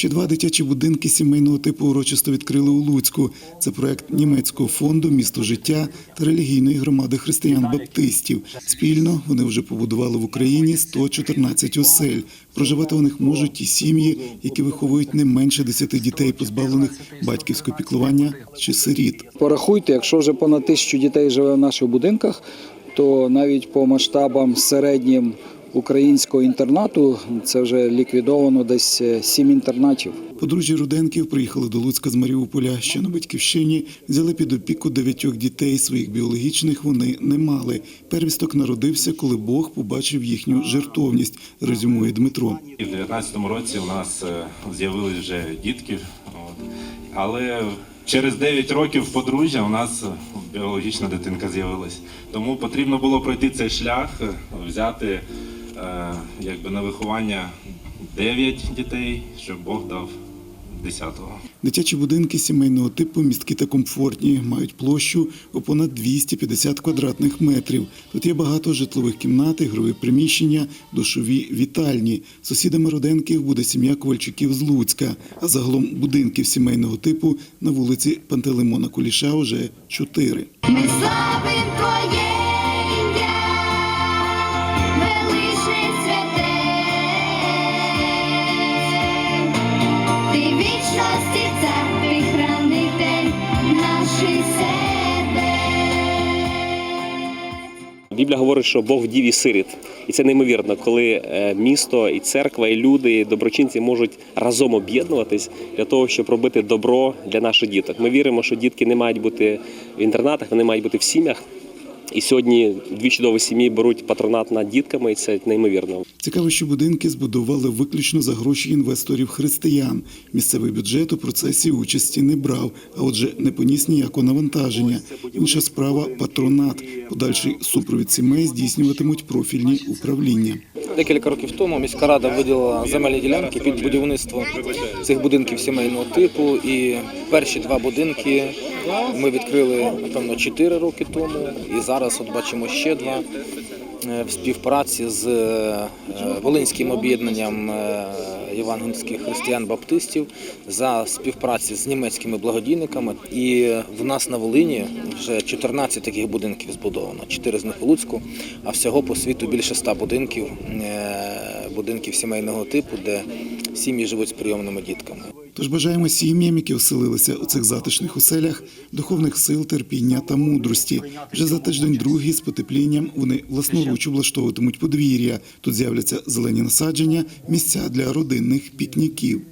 Ще два дитячі будинки сімейного типу урочисто відкрили у Луцьку. Це проект німецького фонду Місто життя та релігійної громади християн-баптистів. Спільно вони вже побудували в Україні 114 осель. Проживати у них можуть ті сім'ї, які виховують не менше 10 дітей, позбавлених батьківського піклування чи сиріт. Порахуйте, якщо вже понад тисячу дітей живе в наших будинках, то навіть по масштабам середнім українського інтернату це вже ліквідовано десь е, сім інтернатів. Подружжя Руденків приїхали до Луцька з Маріуполя. Ще на батьківщині взяли під опіку дев'ятьох дітей. Своїх біологічних вони не мали. Первісток народився, коли Бог побачив їхню жертовність. Резюмує Дмитро. В 19-му році у нас е, з'явились вже дітки, але через 9 років подружжя у нас біологічна дитинка з'явилась. Тому потрібно було пройти цей шлях, е, взяти якби на виховання 9 дітей, щоб Бог дав 10-го. Дитячі будинки сімейного типу місткі та комфортні, мають площу у понад 250 квадратних метрів. Тут є багато житлових кімнат, ігрові приміщення, душові вітальні. Сусідами Руденків буде сім'я Ковальчуків з Луцька. А загалом будинків сімейного типу на вулиці Пантелеймона Куліша вже чотири. Ми славим Твоє Біблія говорить, що Бог вдів і сиріт, і це неймовірно, коли е, місто, і церква, і люди, і доброчинці можуть разом об'єднуватись для того, щоб робити добро для наших діток. Ми віримо, що дітки не мають бути в інтернатах, вони мають бути в сім'ях. І сьогодні дві чудові сім'ї беруть патронат над дітками, і це неймовірно. Цікаво, що будинки збудували виключно за гроші інвесторів християн. Місцевий бюджет у процесі участі не брав, а отже, не поніс ніякого навантаження. Інша справа патронат. Подальший супровід сімей здійснюватимуть профільні управління. Декілька років тому міська рада виділила земельні ділянки під будівництво цих будинків сімейного типу. І перші два будинки ми відкрили напевно 4 роки тому. І зараз от бачимо ще два в співпраці з е, Волинським об'єднанням е, євангельських християн-баптистів за співпраці з німецькими благодійниками. І в нас на Волині вже 14 таких будинків збудовано, 4 з них у Луцьку, а всього по світу більше 100 будинків, е, будинків сімейного типу, де сім'ї живуть з прийомними дітками. Тож бажаємо сім'ям, які оселилися у цих затишних оселях, духовних сил, терпіння та мудрості. Вже за тиждень другий з потеплінням вони власноруч облаштовуватимуть подвір'я. Тут з'являться зелені насадження, місця для родинних пікніків.